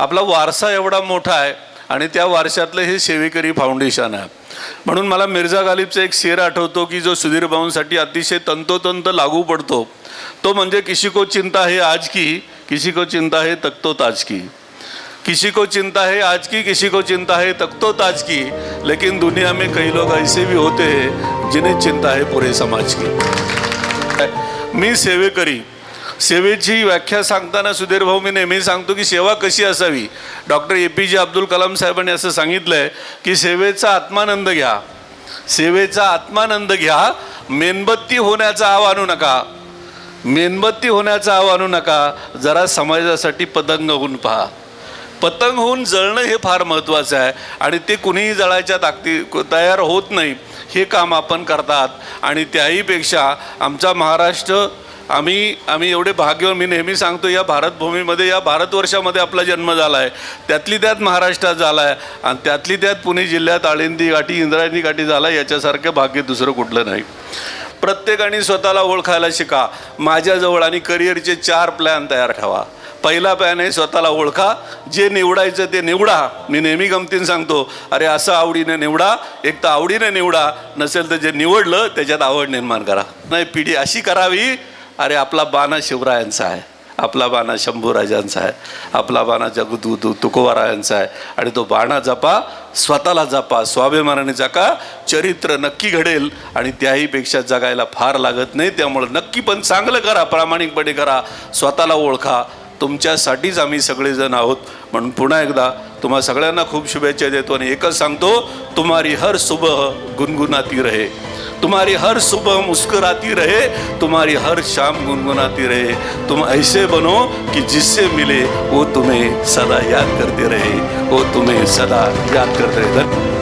आपला वारसा एवढा मोठा आहे आणि त्या वारशातलं हे सेवेकरी फाउंडेशन आहे. म्हणून मला मिर्झा गालिबचा एक शेर आठवतो की जो सुधीर भाऊंसाठी अतिशय तंतोतंत लागू पडतो. तो म्हणजे किसी को चिंता है आज की किसी को चिंता है तख्तो ताज की. किसी को चिंता है आज की किसी को चिंता है तख्तो ताज की. लेकिन दुनिया में कई लोग ऐसे भी होते हैं जिन्हें चिंता है पूरे समाज की. मी सेवेकरी सेवेची व्याख्या सांगताना सुधीर भाऊ मी नेहमी सांगतो की सेवा कशी असावी? डॉक्टर ए पी जे अब्दुल कलाम साहेबांनी असं सांगितलं आहे की सेवेचा आत्मानंद घ्या. सेवेचा आत्मानंद घ्या. मेणबत्ती होण्याचा आव आणू नका. मेणबत्ती होण्याचा आव आणू नका. जरा समाजासाठी पतंग होऊन पहा. पतंग होऊन जळणं हे फार महत्त्वाचं आहे आणि ते कुणीही जळायच्या ताकदी तयार होत नाही. हे काम आपण करतात आणि त्याहीपेक्षा आमचा महाराष्ट्र आम्ही आम्ही एवढे भाग्यवान मी नेहमी सांगतो या भारतभूमीमध्ये या भारतवर्षामध्ये आपला जन्म झाला आहे त्यातली त्यात महाराष्ट्रात झाला आहे आणि त्यातली त्यात पुणे जिल्ह्यात आळंदी गाठी इंद्रायणी गाठी झाला याच्यासारखं भाग्य दुसरं कुठलं नाही. प्रत्येकाने स्वतःला ओळखायला शिका. माझ्याजवळ आणि करिअरचे चार प्लॅन तयार ठेवा. पहिला प्लॅन आहे स्वतःला ओळखा. जे निवडायचं ते निवडा. मी नेहमी गमतीन सांगतो अरे असं आवडीने निवडा. एक तर आवडीने निवडा. नसेल तर जे निवडलं त्याच्यात आवड निर्माण करा. नाही पिढी अशी करावी अरे आपला बाणा शिवरायांचा आहे. आपला बाणा शंभूराजांचा आहे. आपला बाणा जगदू दू तुकोबारायांचा आहे. आणि तो बाणा जपा स्वतःला जपा स्वाभिमानाने जगा चरित्र नक्की घडेल आणि त्याहीपेक्षा जगायला फार लागत नाही. त्यामुळं नक्की पण चांगलं करा प्रामाणिकपणे करा स्वतःला ओळखा. तुमच्यासाठीच आम्ही सगळेजण आहोत. म्हणून पुन्हा एकदा तुम्हा सगळ्यांना खूप शुभेच्छा देतो आणि एकच सांगतो तुम्हारी हर सुबह गुनगुनाती रहे. तुम्हारी हर सुबह मुस्कुराती रहे तुम्हारी हर शाम गुनगुनाती रहे. तुम ऐसे बनो कि जिससे मिले वो तुम्हें सदा याद करते रहे. वो तुम्हें सदा याद करते रहे.